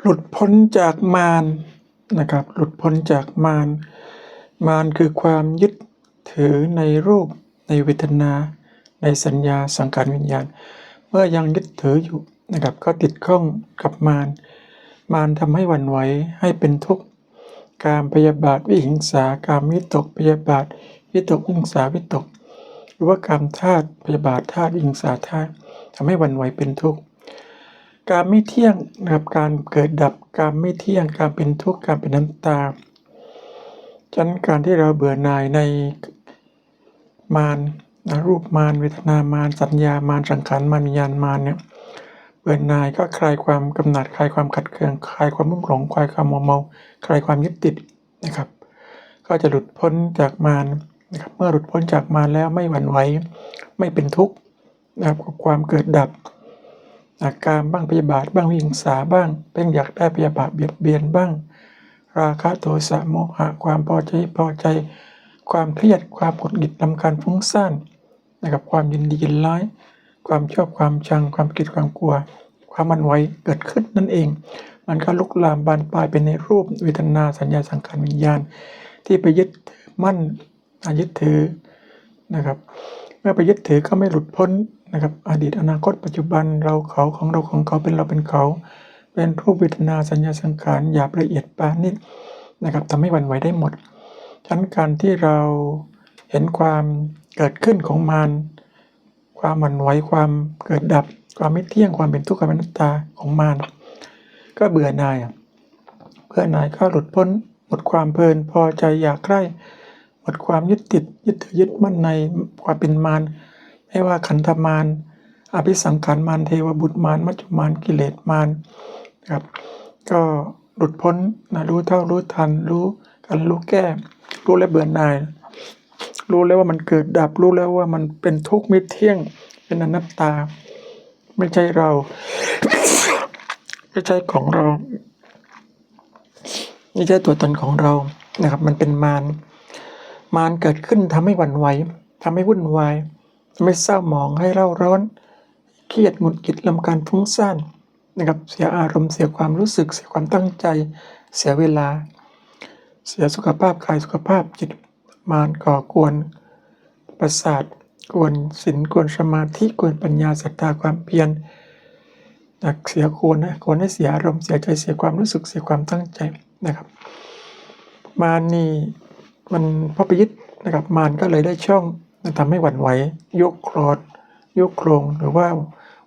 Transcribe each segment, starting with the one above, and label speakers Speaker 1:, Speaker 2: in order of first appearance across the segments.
Speaker 1: หลุดพ้นจากมารนะครับ หลุดพ้นจากมาร มารคือความยึดถือในรูปในเวทนา ในสัญญาสังขารวิญญาณ เมื่อยังยึดถืออยู่นะครับ ก็ติดข้องกับมาร มารทำให้หวั่นไหวให้เป็นทุกข์ การพยาบาทวิหิงสาการมิตกพยาบาทวิตกวิหิงสาวิตก หรือว่าการธาตุพยาบาทธาตุวิหิงสาธาตุทำให้หวั่นไหวเป็นทุกข์ การไม่เที่ยงนะครับการเกิดดับการไม่เที่ยงการเป็นทุกข์การเป็นน้ำตาฉะนั้นการที่เราเบื่อหน่ายในมารนะรูปมารเวทนามารสัญญามารสังขารมารวิญญาณมารเนี่ยเบื่อหน่ายก็คลายความกำหนัดคลายความขัดเคืองคลายความรุ่มหลงคลายความมัวเมาคลายความยึดติดนะครับ ก็จะหลุดพ้นจากมารนะครับเมื่อหลุดพ้นจากมารแล้วไม่หวั่นไหวไม่เป็นทุกข์นะครับกับความเกิดดับ อาการบ้างพยาบาทบ้างวิหิงสาบ้างเพ่งอยากได้พยาบาทเบียดเบียนบ้าง ราคะโทสะโมหะความพอใจพอใจ ความเครียดความกดหงิดลำการฟุ้งซ่านนะครับความยินดียินร้าย ความชอบความชังความเกลียดความกลัว ความมันไหวเกิดขึ้นนั่นเอง มันก็ลุกลามบานปลายไปในรูปเวทนาสัญญาสังขารวิญญาณ ที่ไปยึดมั่นยึดถือนะครับ เมื่อไปยึดถือก็ไม่หลุดพ้น นะครับ อดีตอนาคตปัจจุบันเราเขาของเราของเขาเป็นเราเป็นเขา เป็นรูปเวทนาสัญญาสังขารหยาบละเอียดปานิดนะครับทำให้วันไหวได้หมดฉะนั้นการที่เราเห็นความเกิดขึ้นของมารความหวั่นไหวความเกิดดับ ความไม่เที่ยงความเป็นทุกข์ความเป็นนัตตาของมารก็เบื่อหน่ายเบื่อหน่ายก็หลุดพ้น หมดความเพลินพอใจอยากใคร่หมดความยึดติดยึดถือยึดมั่นในความเป็นมาร ไม่ว่าขันธมารอภิสังขารมารเทวบุตรมารมัจจุมารกิเลสมารครับ ก็หลุดพ้นนะรู้เท่ารู้ทัน รู้กันรู้แก้ รู้และเบื่อหน่าย รู้แล้วว่ามันเกิดดับรู้แล้วว่ามันเป็นทุกข์ไม่เที่ยง เป็นอนัตตา ไม่ใช่เรา ไม่ใช่ของเราไม่ใช่ตัวตนของเรานะครับ มันเป็นมารมารเกิดขึ้นทำให้หวั่นไหวทำให้วุ่นวาย ทำให้เศร้าหมองให้เร่าร้อน เครียดหงุดหงิดลำการฟุ้งซ่านนะครับเสียอารมณ์เสียความรู้สึก เสียความตั้งใจ เสียเวลา เสียสุขภาพกายสุขภาพจิตมารก่อกวน ประสาทกวนศีลกวนสมาธิกวนปัญญาศรัทธาความเพียรนะเสียควรนะควรให้เสียอารมณ์เสียใจเสียความรู้สึกเสียความตั้งใจนะครับ มารนี่มันพอไปยึดนะครับมารก็เลยได้ช่อง ทำให้หวั่นไหวยกคลอดยกโครงหรือว่า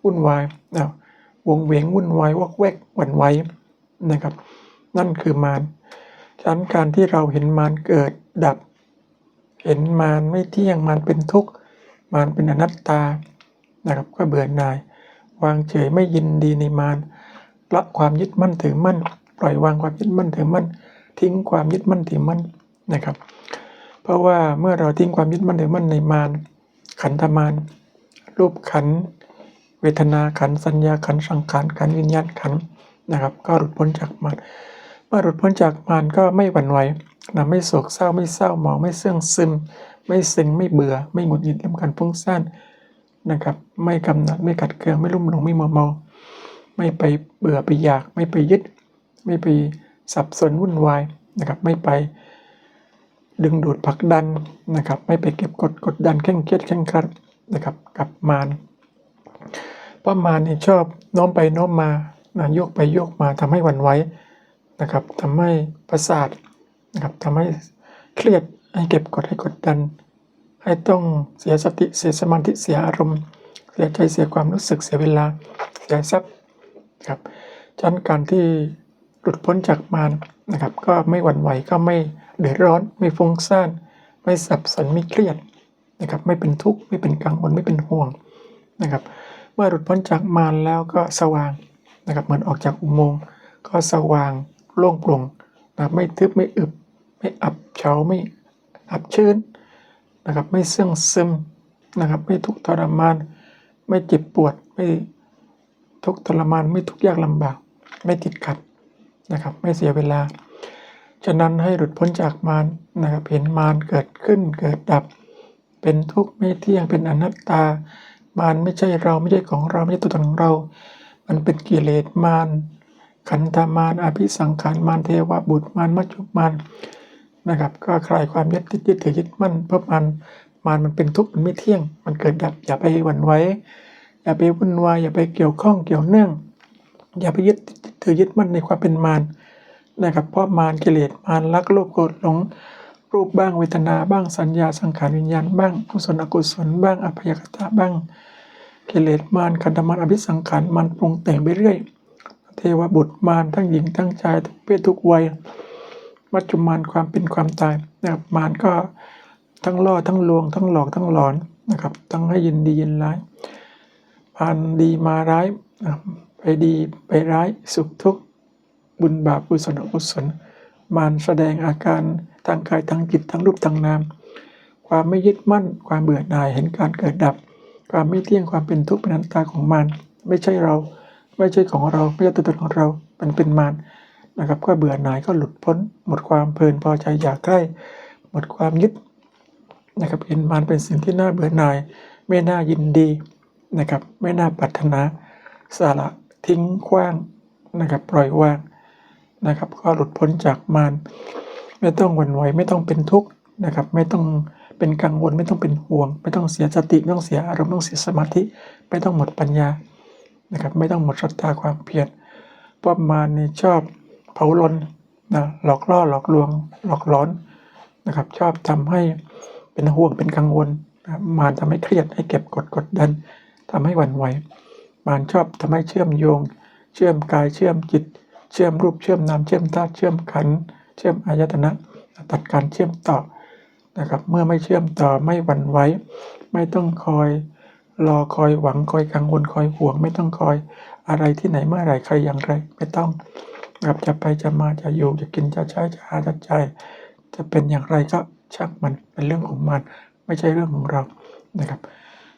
Speaker 1: วุ่นวายนะวงเวงวุ่นวายวอกแวกหวั่นไหวนะครับ นั่นคือมารฉะนั้นการที่เราเห็นมารเกิดดับ เห็นมารไม่เที่ยงมารเป็นทุกข์มารเป็นอนัตตานะครับก็เบื่อหน่าย วางเฉยไม่ยินดีในมารละความยึดมั่นถือมั่น ปล่อยวางความยึดมั่นถือมั่น ทิ้งความยึดมั่นถือมั่นนะครับ ราะว่าเมื่อเราทิ้งความยึดมั่นถือมั่นในมารขันธมารรูปขันธ์เวทนาขันธ์สัญญาขันธ์สังขารขันธ์วิญญาณขันธ์นะครับ ก็หลุดพ้นจากมารเมื่อหลุดพ้นจากมารก็ไม่หวั่นไหวนะไม่โศกเศร้าไม่เศร้าหมองไม่เสื่องซึม ไม่ซึ้งไม่เบื่อ ไม่หงุดหงิดลำการฟุ้งซ่านนะครับ ไม่กำหนัดไม่ขัดเคืองไม่ลุ่มหลงไม่มัวเมา ไม่ไปเบื่อไปอยาก ไม่ไปยึด ไม่ไปสับสนวุ่นวายนะครับ ไม่ไป ดึงดูดผลักดันนะครับ ไม่ไปเก็บกดกดดันเคร่งเครียดเคร่งครัดนะครับกับมารเพราะมารนี่ชอบโน้มไปโน้มมานะโยกไปโยกมาทำให้วันไหวนะครับทำให้ประสาทนะครับทำให้เครียดให้เก็บกดให้กดดัน ให้ต้องเสียสติเสียสมาธิเสียอารมณ์ เสียใจเสียความรู้สึกเสียเวลาเสียทรัพย์ครับฉะนั้นการที่หลุดพ้นจากมารนะครับ ก็ไม่หวั่นไหวก็ไม่ เดือดร้อนไม่ฟุ้งซ่าน ไม่สับสนไม่เครียดนะครับไม่เป็นทุกข์ไม่เป็นกังวลไม่เป็นห่วงนะครับเมื่อหลุดพ้นจากมารแล้วก็สว่างนะครับเหมือนออกจากอุโมงค์ก็สว่างโล่งโปร่งนะไม่ทึบไม่อึบไม่อับเฉาไม่อับชื้นนะครับไม่เสื่องซึมนะครับไม่ทุกข์ทรมาน ไม่เจ็บปวดไม่ทุกข์ทรมานไม่ทุกข์ยากลำบาก ไม่ติดขัดนะครับไม่เสียเวลา ฉะนั้นให้หลุดพ้นจากมารนะครับเห็นมารเกิดขึ้นเกิดดับ เป็นทุกข์ไม่เที่ยงเป็นอนัตตามารไม่ใช่เราไม่ใช่ของเราไม่ใช่ตัวตนของเรา มันเป็นกิเลสมารขันธมารอภิสังขารมารเทวบุตรมารมัจจุมารนะครับ ก็คลายความยึดติดยึดถือยึดมั่นเพราะมันมารมันเป็นทุกข์มันไม่เที่ยง มันเกิดดับ อย่าไปหวั่นไหวอย่าไปวุ่นวายอย่าไปเกี่ยวข้องเกี่ยวเนื่อง อย่าไปยึดติดยึดถือยึดมั่นในความเป็นมาร นะครับเพราะมารกิเลสมารรักโลภโกรธหลงรูปบ้างเวทนาบ้างสัญญาสังขารวิญญาณบ้างกุศลอกุศลบ้างอภยกตาบ้าง กิเลสมารขันธมารอภิสังขารมันปรุงแต่งไปเรื่อย เทวบุตรมารทั้งหญิงทั้งชายทุกเพศทุกวัยมัจจุมารความเป็นความตายนะครับมารก็ทั้งล่อทั้งลวง ทั้งหลอกทั้งหลอนนะครับ ทั้งให้ยินดียินร้ายผ่านดีมาร้ายไปดีไปร้ายสุขทุกข์ บุญบาปกุศลอกุศลมารแสดงอาการทางกายทางจิตทางรูปทางนาม ความไม่ยึดมั่น ความเบื่อหน่ายเห็นการเกิดดับ ความไม่เที่ยงความเป็นทุกข์เป็นอนัตตาของมารไม่ใช่เรา ไม่ใช่ของเราไม่ใช่ตัวตนของเรามันเป็นมารนะครับ ก็เบื่อหน่ายก็หลุดพ้น หมดความเพลินพอใจอยากใกล้หมดความยึดนะครับเห็นมารเป็นสิ่งที่น่าเบื่อหน่าย ไม่น่ายินดีนะครับ ไม่น่าปรารถนาสละทิ้งขว้างนะครับปล่อยวาง นะครับ ก็หลุดพ้นจากมารไม่ต้องหวั่นไหวไม่ต้องเป็นทุกข์นะครับ ไม่ต้องเป็นกังวลไม่ต้องเป็นห่วง ไม่ต้องเสียสติไม่ต้องเสียอารมณ์ไม่ต้องเสียสมาธิ ไม่ต้องหมดปัญญานะครับ ไม่ต้องหมดศรัทธาความเพียรเพราะมารนี่ชอบเผาลนนะหลอกล่อหลอกลวงหลอกหลอนนะครับ ชอบทำให้เป็นห่วงเป็นกังวลนะมารทำให้เครียดให้เก็บกดกดดันทำให้หวั่นไหวมารชอบทำให้เชื่อมโยง เชื่อมกายเชื่อมจิต เชื่อมรูปเชื่อมนามเชื่อมธาตุเชื่อมขันเชื่อมอายตนะตัดการเชื่อมต่อนะครับเมื่อไม่เชื่อมต่อไม่หวั่นไหวไม่ต้องคอยรอคอยหวังคอยกังวลคอยห่วง ไม่ต้องคอยอะไรที่ไหนเมื่อไรใครอย่างไร ไม่ต้องนะครับจะไปจะมาจะอยู่จะกินจะใช้จะหาจะใจจะเป็นอย่างไรก็ช่างมันเป็นเรื่องของมัน ไม่ใช่เรื่องของเรานะครับ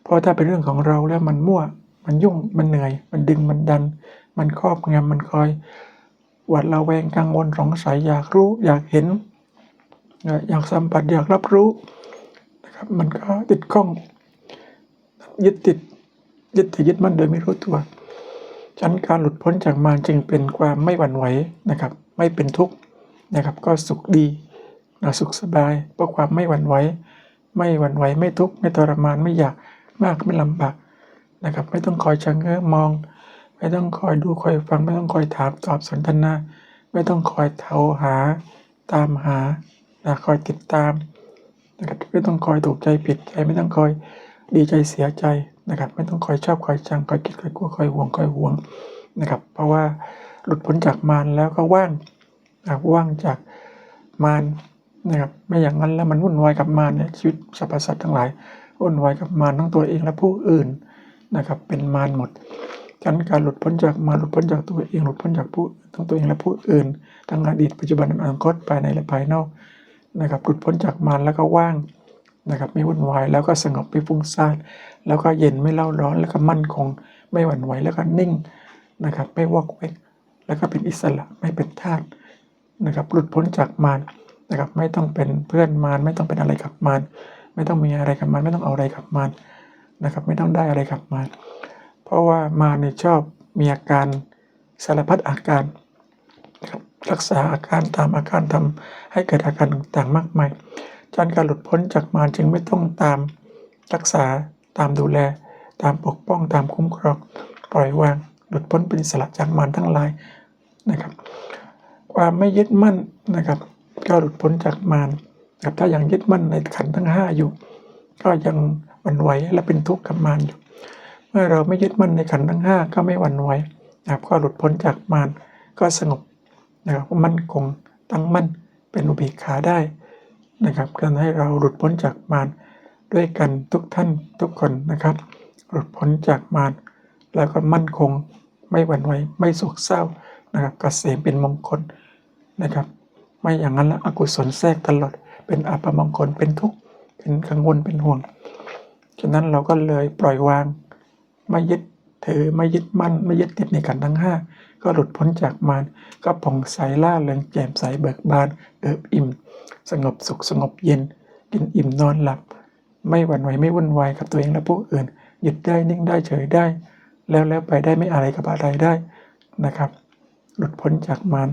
Speaker 1: เพราะถ้าเป็นเรื่องของเราแล้วมันมั่ว มันยุ่งมันเหนื่อย มันดึงมันดัน มันครอบงำมันคอย หวาดระแวงกังวลสงสัยอยากรู้อยากเห็น อยากสัมผัสอยากรับรู้นะครับมันก็ติดข้อง ยึดติดยึดถือยึดมั่นโดยไม่รู้ตัวฉะนันการหลุดพ้นจากมารจึงเป็นความไม่หวั่นไหวนะครับ ไม่เป็นทุกข์นะครับ ก็สุขดีนะสุขสบายเพราะความไม่หวั่นไหวไม่หวั่นไหวไม่ทุกข์ไม่ทรมานไม่อยากมากไม่ลำบากนะครับ ไม่ต้องคอยชะเง้อมอง ไม่ต้องคอยดูคอยฟัง ไม่ต้องคอยถามตอบสนทนาไม่ต้องคอยเทาหา ตามหานะคอยติดตามนะครับไม่ต้องคอยถูกใจผิดใจไม่ต้องคอยดีใจเสียใจนะครับ ไม่ต้องคอยชอบคอยชังคอยคิดคอยกลัวคอยห่วงคอยห่วงนะครับ เพราะว่าหลุดพ้นจากมารแล้วก็ว่างนะว่างจากมารนะครับไม่อย่างนั้นแล้วมันวุ่นวายกับมารเนี่ยชีวิตสรรพสัตว์ทั้งหลายวุ่นวายกับมารทั้งตัวเองและผู้อื่นนะครับเป็นมารหมด ฉะนั้นการหลุดพ้นจากมารหลุดพ้นจากตัวเองหลุดพ้นจากผู้ทั้งตัวเองและผู้อื่น ทั้งอดีตปัจจุบันอนาคตภายในและภายนอกนะครับหลุดพ้นจากมารแล้วก็ว่างนะครับไม่วุ่นวายแล้วก็สงบไม่ฟุ้งซ่านแล้วก็เย็นไม่เล่าร้อนแล้วก็มั่นคงไม่หวั่นไหวแล้วก็นิ่งนะครับไม่วอกเวกแล้วก็เป็นอิสระไม่เป็นทาสนะครับหลุดพ้นจากมารนะครับไม่ต้องเป็นเพื่อนมารไม่ต้องเป็นอะไรกับมารไม่ต้องมีอะไรกับมารไม่ต้องเอาอะไรกับมารนะครับไม่ต้องได้อะไรกับมา รเพราะว่ามารเนี่ยชอบมีอาการสารพัดอาการนะครับรักษาอาการตามอาการทำให้เกิดอาการต่างๆมากมายจนการหลุดพ้นจากมารจึงไม่ต้องตามรักษาตามดูแล ตามปกป้องตามคุ้มครองปล่อยวางหลุดพ้นเป็นสระจากมารทั้งหลายนะครับ ความไม่ยึดมั่นนะครับ ก็หลุดพ้นจากมารครับถ้ายังยึดมั่นในขันทั้งห้าอยู่ ก็ยังวันไหวและเป็นทุกข์กับมารอยู่ เมื่อเราไม่ยึดมั่นในขันธ์ทั้งห้าก็ไม่หวั่นไหวนะครับก็หลุดพ้นจากมารก็สงบนะครับมั่นคงตั้งมั่นเป็นอุเบกขาได้นะครับการให้เราหลุดพ้นจากมารด้วยกันทุกท่านทุกคนนะครับ หลุดพ้นจากมารแล้วก็มั่นคงไม่หวั่นไหวไม่โศกเศร้านะครับกเกษมเป็นมงคลนะครับ ไม่อย่างนั้นแล้วอกุศลแทรกตลอด เป็นอัปมงคลเป็นทุกข์เป็นกังวลเป็นห่วงฉะนั้นเราก็เลยปล่อยวาง ไม่ยึดถือไม่ยึดมั่นไม่ยึดติดในขันทั้งห้าก็หลุดพ้นจากมารก็ผ่องใสล่าเริงแจ่มใสเบิกบานเอิบอิ่ม สงบสุขสงบเย็น กินอิ่มนอนหลับ ไม่หวั่นไหวไม่วุ่นวายกับตัวเองและผู้อื่น หยุดได้นิ่งได้เฉยได้ แล้วแล้วไปได้ไม่อะไรกับอะไรได้นะครับ หลุดพ้นจากมาร